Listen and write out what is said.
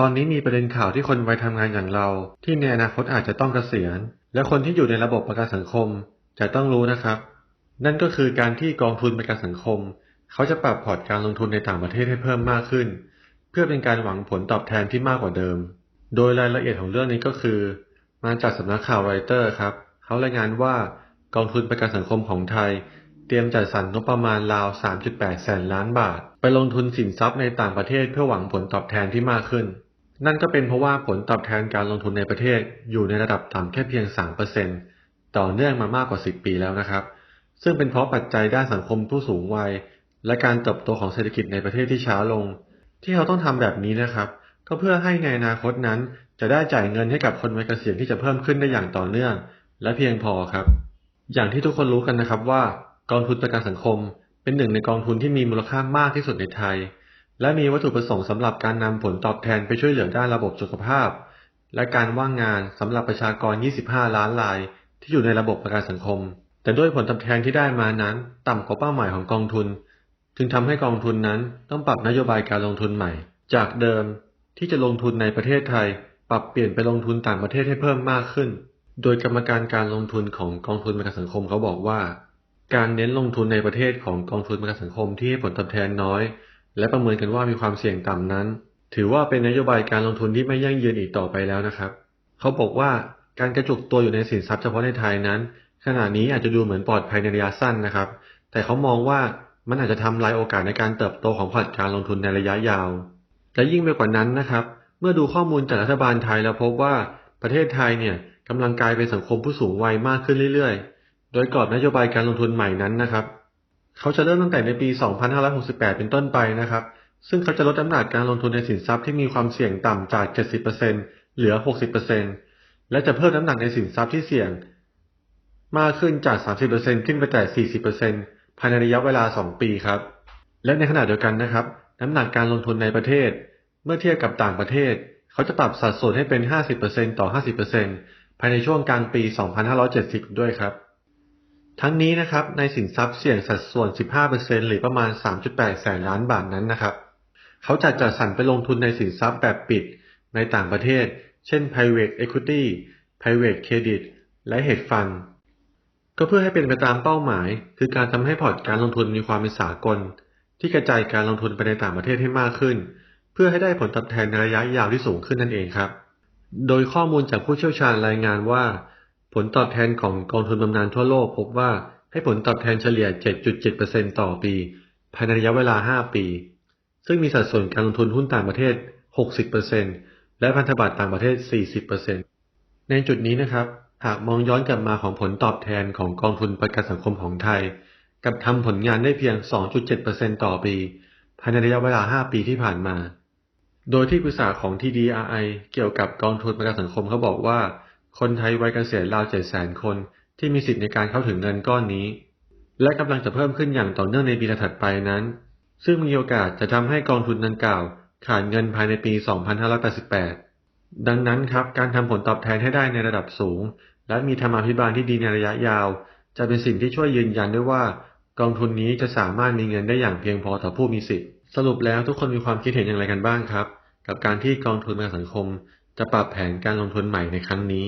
ตอนนี้มีประเด็นข่าวที่คนวัยทำงานอย่างเรา ที่ในอนาคตอาจจะต้องเกษียณ และคนที่อยู่ในระบบประกันสังคม จะต้องรู้นะครับ นั่นก็คือการที่กองทุนประกันสังคม เขาจะปรับพอร์ตการลงทุนในต่างประเทศให้เพิ่มมากขึ้น เพื่อเป็นการหวังผลตอบแทนที่มากกว่าเดิม โดยรายละเอียดของเรื่องนี้ก็คือ มาจากสำนักข่าวรอยเตอร์ครับ เขารายงานว่ากองทุนประกันสังคมของไทย เตรียมจัดสรรงบประมาณราว 3.8 แสนล้านบาท ไปลงทุนสินทรัพย์ในต่างประเทศเพื่อหวังผลตอบแทนที่มากขึ้น นั่นก็เป็นเพราะว่าผลตอบแทนการลงทุนในประเทศอยู่ในระดับต่ำแค่เพียง 3%ต่อเนื่องมามากกว่า 10 ปีแล้วนะครับ ซึ่งเป็นเพราะปัจจัยด้านสังคมผู้สูงวัย และการเติบโตของเศรษฐกิจในประเทศที่ช้าลง ที่เราต้องทำแบบนี้นะครับ ก็เพื่อให้ในอนาคตนั้น จะได้จ่ายเงินให้กับคนวัยเกษียณที่จะเพิ่มขึ้นได้อย่างต่อเนื่อง และเพียงพอครับ อย่างที่ทุกคนรู้กันนะครับว่า กองทุนประกันสังคม เป็นหนึ่งในกองทุนที่มีมูลค่ามากที่สุดในไทย และมีวัตถุประสงค์สำหรับการนำผลตอบแทนไปช่วยเหลือด้านระบบสุขภาพ และการว่างงานสำหรับประชากร 25 ล้านราย ที่อยู่ในระบบประกันสังคม แต่ด้วยผลตอบแทนที่ได้มานั้น ต่ำกว่าเป้าหมายของกองทุน จึงทำให้กองทุนนั้นต้องปรับนโยบายการลงทุนใหม่ จากเดิมที่จะลงทุนในประเทศไทย ปรับเปลี่ยนไปลงทุนต่างประเทศให้เพิ่มมากขึ้น โดยกรรมการการลงทุนของกองทุนประกันสังคมเขาบอกว่า การเน้นลงทุนในประเทศของกองทุนประกันสังคมที่ให้ผลตอบแทนน้อย และประเมินกันว่ามีความเสี่ยงต่ำนั้น ถือว่าเป็นนโยบายการลงทุนที่ไม่ยั่งยืนอีกต่อไปแล้วนะครับ เขาบอกว่าการกระจุกตัวอยู่ในสินทรัพย์เฉพาะในไทยนั้น ขณะนี้อาจจะดูเหมือนปลอดภัยในระยะสั้นนะครับ แต่เขามองว่ามันอาจจะทำลายโอกาสในการเติบโตของพอร์ตการลงทุนในระยะยาว และยิ่งไปกว่านั้นนะครับ เมื่อดูข้อมูลจากรัฐบาลไทยแล้วพบว่าประเทศไทยเนี่ยกำลังกลายเป็นสังคมผู้สูงวัยมากขึ้นเรื่อยๆ โดยกรอบนโยบายการลงทุนใหม่นั้นนะครับ เขาจะเริ่มตั้งแต่ในปี 2568 เป็นต้นไปนะครับ ซึ่งเขาจะลดน้ำหนักการลงทุนในสินทรัพย์ที่มีความเสี่ยงต่ำจาก 70%เหลือ 60%และจะเพิ่มน้ำหนักในสินทรัพย์ที่เสี่ยง มากขึ้นจาก 30%ขึ้นไปแต่ 40%ภายในระยะเวลา 2 ปีครับ และในขณะเดียวกันนะครับ น้ำหนักการลงทุนในประเทศ เมื่อเทียบกับต่างประเทศ เขาจะปรับสัดส่วนให้เป็น 50%ต่อ 50%ภายในช่วงกลางปี 2570 ด้วยครับ ทั้งนี้นะครับในสินทรัพย์เสี่ยงสัดส่วน 15%หรือประมาณ 3.8 แสนล้านบาทนั้นนะครับ เขาจะจัดสรรไปลงทุนในสินทรัพย์แบบปิดในต่างประเทศ เช่น private equity private credit และ hedge fund ก็เพื่อให้เป็นไปตามเป้าหมาย คือการทำให้พอร์ตการลงทุนมีความเป็นสากล ที่กระจายการลงทุนไปในต่างประเทศให้มากขึ้น เพื่อให้ได้ผลตอบแทนในระยะยาวที่สูงขึ้นนั่นเองครับ โดยข้อมูลจากผู้เชี่ยวชาญรายงานว่า ผลตอบแทนของกองทุนบำนาญทั่วโลกพบว่าให้ผลตอบแทนเฉลี่ย 7.7%ต่อปี ภายในระยะเวลา 5 ปี ซึ่งมีสัดส่วนการลงทุนหุ้นต่างประเทศ 60%และพันธบัตรต่างประเทศ 40%ในจุดนี้นะครับ หากมองย้อนกลับมาของผลตอบแทนของกองทุนประกันสังคมของไทย กับทำผลงานได้เพียง 2.7%ต่อปี ภายในระยะเวลา 5 ปีที่ผ่านมา โดยที่ปรึกษาของ TDRI เกี่ยวกับกองทุนประกันสังคมเขาบอกว่า คนไทยวัยเกษียณราว 700,000 คนที่มีสิทธิในการเข้าถึงเงินก้อนนี้ และกำลังจะเพิ่มขึ้นอย่างต่อเนื่องในปีถัดไปนั้น ซึ่งมีโอกาสจะทำให้กองทุนดังกล่าว ขาดเงินภายในปี 2588 ดังนั้นครับการทำผลตอบแทนให้ได้ในระดับสูง และมีธรรมาภิบาลที่ดีในระยะยาว จะเป็นสิ่งที่ช่วยยืนยันได้ว่ากองทุนนี้จะสามารถมีเงินได้อย่างเพียงพอต่อผู้มีสิทธิ์ สรุปแล้วทุกคนมีความคิดเห็นอย่างไรกันบ้างครับ กับการที่กองทุนประกันสังคม จะปรับแผนการลงทุนใหม่ในครั้งนี้